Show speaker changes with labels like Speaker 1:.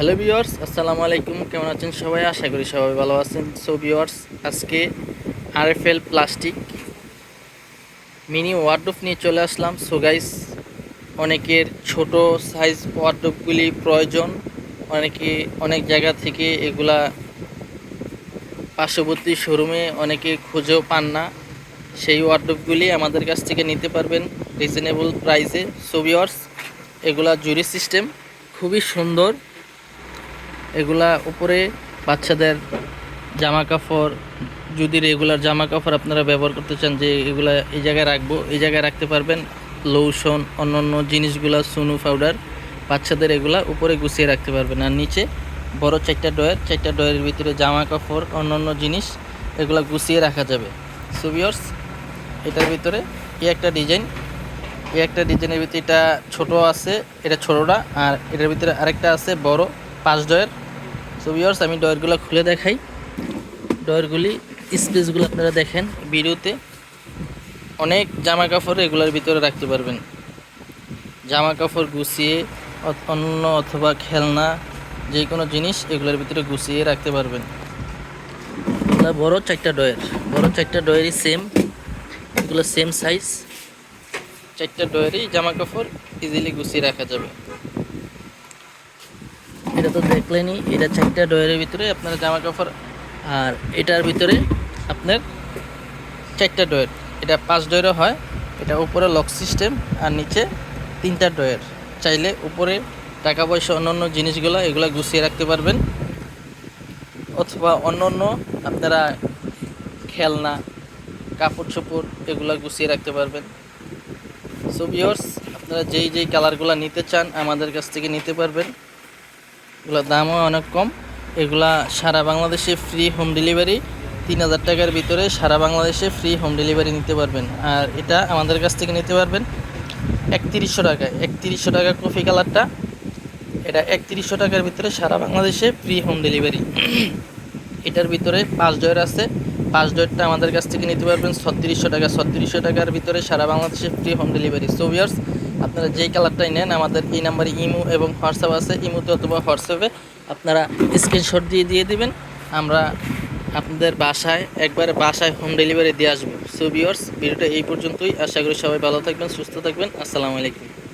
Speaker 1: Hello viewers, আসসালামু আলাইকুম। কেমন আছেন সবাই? আশা করি সবাই ভালো আছেন। সো ভিউয়ার্স, আজকে আরএফএল প্লাস্টিক মিনি ওয়ার্ডরোব নিয়ে চলে আসলাম। সো গাইস অনেকের ছোট সাইজ ওয়ার্ডরোবগুলি প্রয়োজন। অনেকে অনেক জায়গা থেকে এগুলা পার্শ্ববর্তী শোরুমে অনেকে খুঁজেও পান না। সেই ওয়ার্ডরোবগুলি আমাদের কাছ থেকে নিতে পারবেন রিজনেবল প্রাইসে সো ভিউয়ার্স, এগুলা জুরি সিস্টেম খুবই সুন্দর। এগুলা উপরে বাচ্চাদের জামা কাপড় যদি রেগুলার জামা কাপড় আপনারা ব্যবহার করতে চান যে এগুলা এই জায়গায় রাখব, এই জায়গায় রাখতে পারবেন। লোশন অন্য অন্য জিনিসগুলা সুনু পাউডার বাচ্চাদের এগুলা উপরে গুছিয়ে রাখতে পারবেন। আর নিচে বড় চারটা ডয়ের চারটা ডয়ের ভিতরে জামা কাপড় অন্য অন্য জিনিস এগুলা গুছিয়ে রাখা যাবে। সুবিয়র্স এটার ভিতরে এই একটা ডিজাইন এই একটা ডিজাইনের ভিতরে এটা ছোট আছে, এটা ছোটোটা, আর এটার ভিতরে আরেকটা আছে বড় পাঁচ ডয়ের সো ভিউয়ার্স আমি ডয়েরগুলো খুলে দেখাই। ডয়েরগুলি স্পেসগুলো আপনারা দেখেন ভিডিওতে। অনেক জামা কাপড় এগুলোর ভিতরে রাখতে পারবেন। জামা কাপড় গুছিয়ে অন্য অথবা খেলনা যে কোনো জিনিস এগুলোর ভিতরে গুছিয়ে রাখতে পারবেন। বড় চারটা ডয়ের বড় চারটা ডয়েরই সেম এগুলো সেম সাইজ চারটা ডয়েরই জামা কাপড় ইজিলি গুছিয়ে রাখা যাবে। এটা তো দেখলেনই, এটা চারটা ডয়ের ভিতরে আপনার জামা কাপড়, আর এটার ভিতরে আপনার চারটা ডয়ের। এটা পাঁচ ডয়েরও হয়, এটা উপরে লক সিস্টেম আর নিচে তিনটা ডয়ের। চাইলে উপরে টাকা পয়সা অন্য অন্য জিনিসগুলো, এগুলো গুছিয়ে রাখতে পারবেন। অথবা অন্য অন্য আপনারা খেলনা কাপড় চোপড় এগুলো গুছিয়ে রাখতে পারবেন। সো ভিউয়ার্স আপনারা যেই যেই কালারগুলো নিতে চান, আমাদের কাছ থেকে নিতে পারবেন। এগুলোর দামও অনেক কম। এগুলা সারা বাংলাদেশে ফ্রি হোম ডেলিভারি তিন হাজার টাকার ভিতরে সারা বাংলাদেশে ফ্রি হোম ডেলিভারি নিতে পারবেন। আর এটা আমাদের কাছ থেকে নিতে পারবেন একত্রিশশো টাকায় একত্রিশশো টাকা কফি কালারটা এটা একত্রিশশো টাকার ভিতরে সারা বাংলাদেশে ফ্রি হোম ডেলিভারি এটার ভিতরে পাঁচ ডয়ের আছে। পাঁচ ডয়েরটা আমাদের কাছ থেকে নিতে পারবেন ছত্রিশশো টাকা। ছত্রিশশো টাকার ভিতরে সারা বাংলাদেশে free home delivery so viewers আপনারা যেই কালারটাই নেন, আমাদের এই নাম্বারে ইমো এবং হোয়াটসঅ্যাপ আছে, ইমোতে অথবা হোয়াটসঅ্যাপে আপনারা স্ক্রিনশট দিয়ে দিয়ে দিবেন। আমরা আপনাদের বাসায়, একবারে বাসায় হোম ডেলিভারি দিয়ে আসব। সো ভিউয়ার্স ভিডিওটা এই পর্যন্তই। আশা করি সবাই ভালো থাকবেন, সুস্থ থাকবেন। আসসালামু আলাইকুম।